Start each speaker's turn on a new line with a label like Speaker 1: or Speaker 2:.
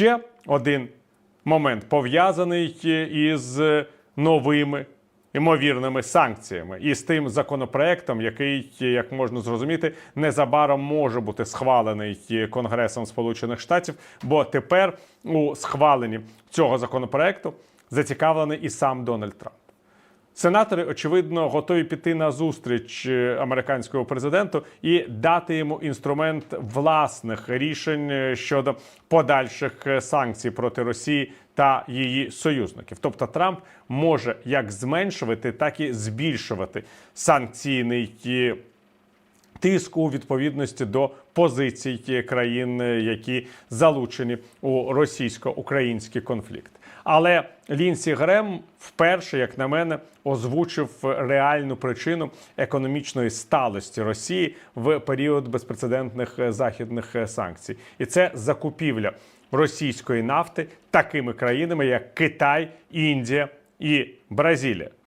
Speaker 1: Ще один момент пов'язаний із новими ймовірними санкціями і з тим законопроектом, який, як можна зрозуміти, незабаром може бути схвалений Конгресом Сполучених Штатів, бо тепер у схваленні цього законопроекту зацікавлений і сам Дональд Трамп. Сенатори, очевидно, готові піти на зустріч американського президенту і дати йому інструмент власних рішень е, щодо подальших е, санкцій проти Росії та її союзників. Тобто Трамп може як зменшувати, так і збільшувати санкційний е, тиск у відповідності до позицій країн, які залучені у російсько-український конфлікт. Але Лінсі Грем вперше, як на мене, озвучив реальну причину економічної сталості Росії в період безпрецедентних е, західних е, санкцій, і це закупівля російської нафти такими країнами, як Китай, Індія і Бразилія.